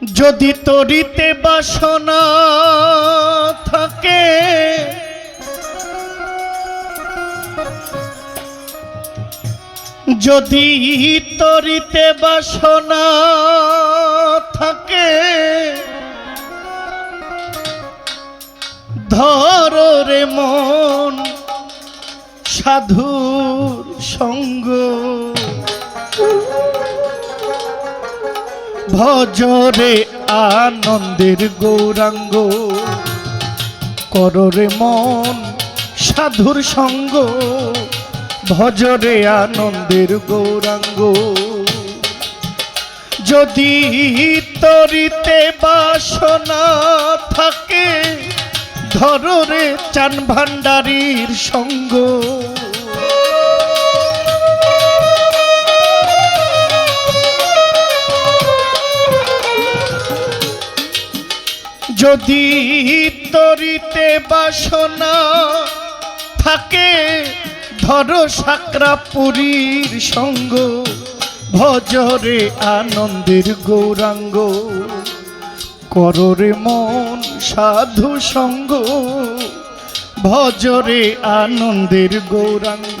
যদি তরিতে বাসনা থাকে যদি তরিতে বাসনা থাকে ধর রে মন সাধুর সঙ্গ। ভজরে আনন্দের গৌরাঙ্গ, কররে মন সাধুর সঙ্গ, ভজরে আনন্দের গৌরাঙ্গ। যদি তরিতে বাসনা থাকে, ধররে চান ভান্ডারীর সঙ্গ। যদি তরিতে বাসনা থাকে, ধরো সাকরা পুরীর সঙ্গ, ভজরে আনন্দের গৌরাঙ্গ, কররে মন সাধু সঙ্গ, ভজরে আনন্দের গৌরাঙ্গ।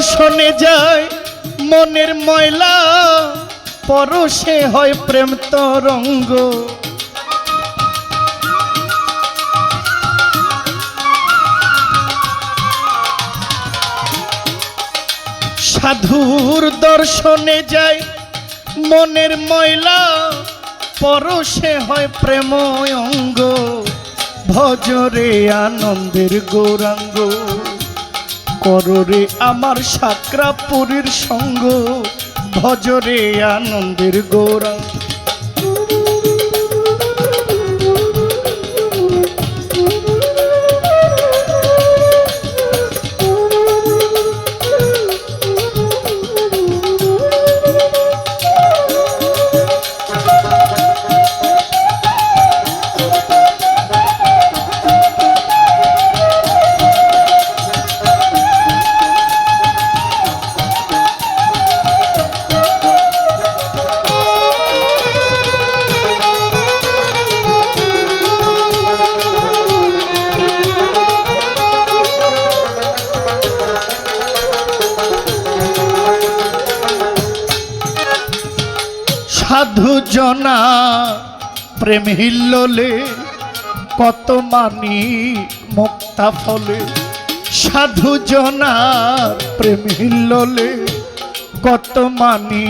দর্শনে যায় মনের ময়লা, পরশে হয় প্রেম তরঙ্গ। সাধুর দর্শনে যায় মনের ময়লা, পরশে হয় প্রেম অঙ্গ ভজরে আনন্দের গৌরাঙ্গ। কররে আমার সাকরাপুরীর সঙ্গ ভজরে আনন্দের গৌরাঙ্গ জনা প্রেম হিল্লোলে কত মানি মুক্তা ফলে। সাধু জনার প্রেম হিল্লোলে কত মানি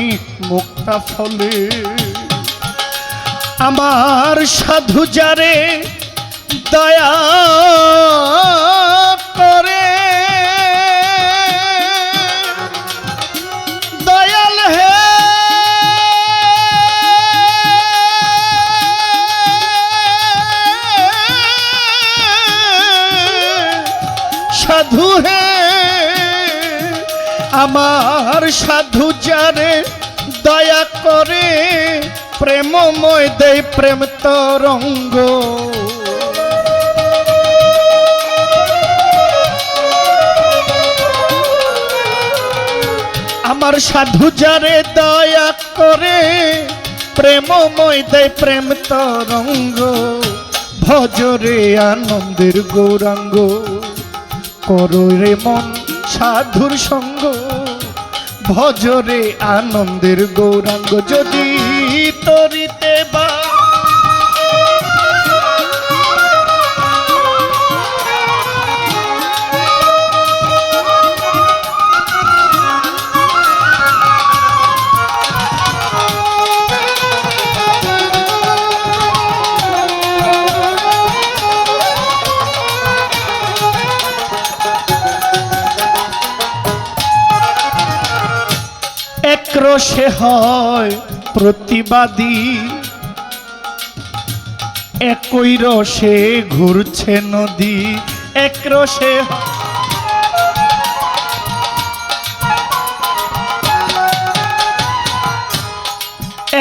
মুক্তা ফলে। আমার সাধু যারে দয়া সাধু যারে দয়া করে প্রেমময় দেয় প্রেম তরঙ্গ। আমার সাধু যারে দয়া করে প্রেমময় দেয় প্রেম তরঙ্গ। ভজরে আনন্দের গৌরাঙ্গ, করো রে মন সাধুর সঙ্গ। ভজরে আনন্দের গৌরাঙ্গ যদি তরিতে বা একরসে হয় প্রতিবাদী। একই রসে ঘুরছে নদী একরসে হয়।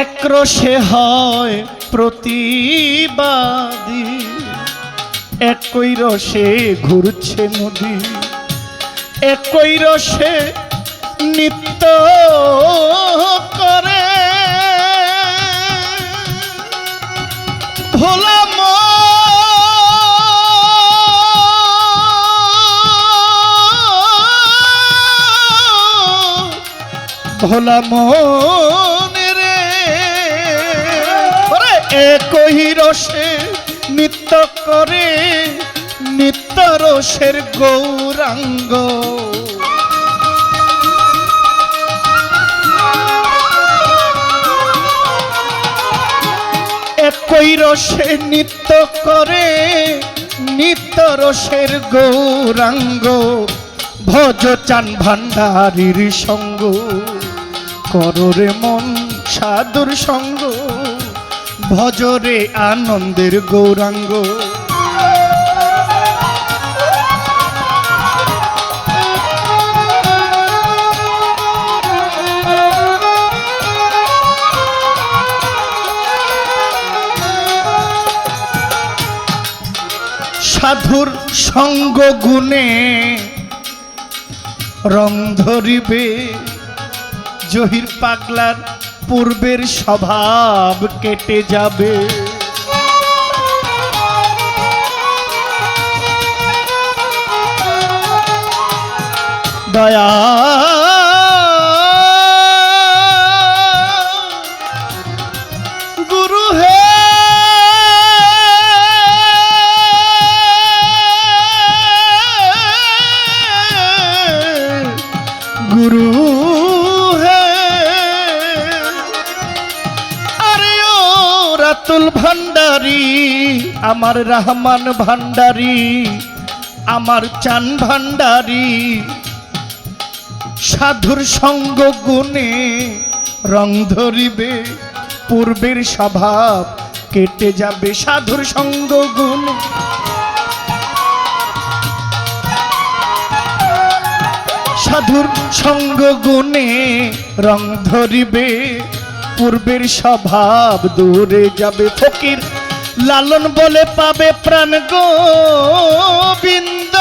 একরসে হয় প্রতিবাদী। একই রসে ঘুরছে নদী, একই রসে নিত্য করে। ভোলাম ভোলাম রে। একই রসে নিত্য করে নিত্য রসের গৌরাঙ্গ। একই রসে নিত্য করে নিত্য রসের গৌরাঙ্গ, ভজ চান ভান্ডারির সঙ্গ কররে মন সাধুর সঙ্গ ভজরে আনন্দের গৌরাঙ্গ। সাধুর সঙ্গ গুণে রং ধরিবে। জহির পাগলার পূর্বের স্বভাব কেটে যাবে। দয়া রাতুল ভান্ডারি, আমার রহমান ভান্ডারি, আমার চান ভান্ডারি। সাধুর সঙ্গ গুণে রং ধরিবে, পূর্বের স্বভাব কেটে যাবে সাধুর সঙ্গ গুণ। সাধুর সঙ্গ গুণে রং ধরিবে পূর্বের স্বভাব দূরে যাবে ফকির। লালন বলে পাবে প্রাণ গোবিন্দ।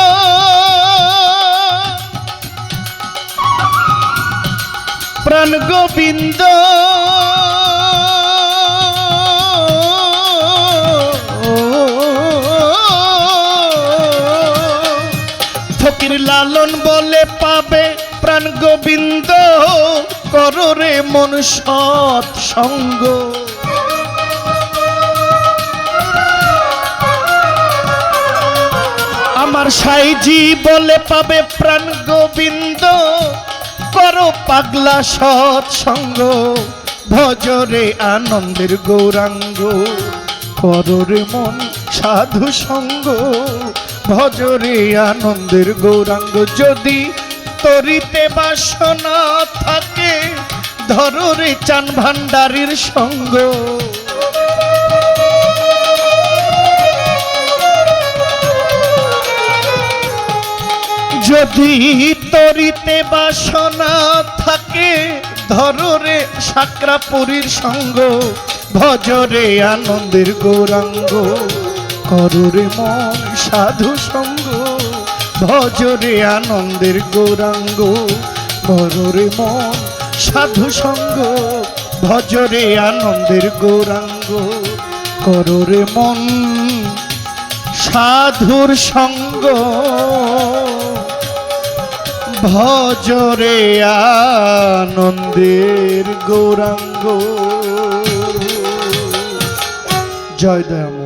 প্রাণ গোবিন্দ। ফকির লালন বলে পাবে প্রাণ গোবিন্দ। কররে মন সৎ সঙ্গ। আমার সাইজি বলে পাবে প্রাণ গোবিন্দ, করো পাগলা সৎসঙ্গ ভজরে আনন্দের গৌরাঙ্গ কররে মন সাধু সঙ্গ। ভজরে আনন্দের গৌরাঙ্গ, যদি তরিতে বাসনা থাকে, ধররে চান ভান্ডারির সঙ্গ। যদি তরিতে বাসনা থাকে, ধররে সাকরাপুরীর সঙ্গ, ভজরে আনন্দের গৌরাঙ্গ, করুরে মন সাধু সঙ্গ। ভজরে আনন্দের গৌরাঙ্গ কররে মন, সাধু সঙ্গ ভজরে আনন্দের গৌরাঙ্গ, কররে মন, সাধুর সঙ্গ। ভজরে আনন্দের গৌরাঙ্গ। জয় দয়াম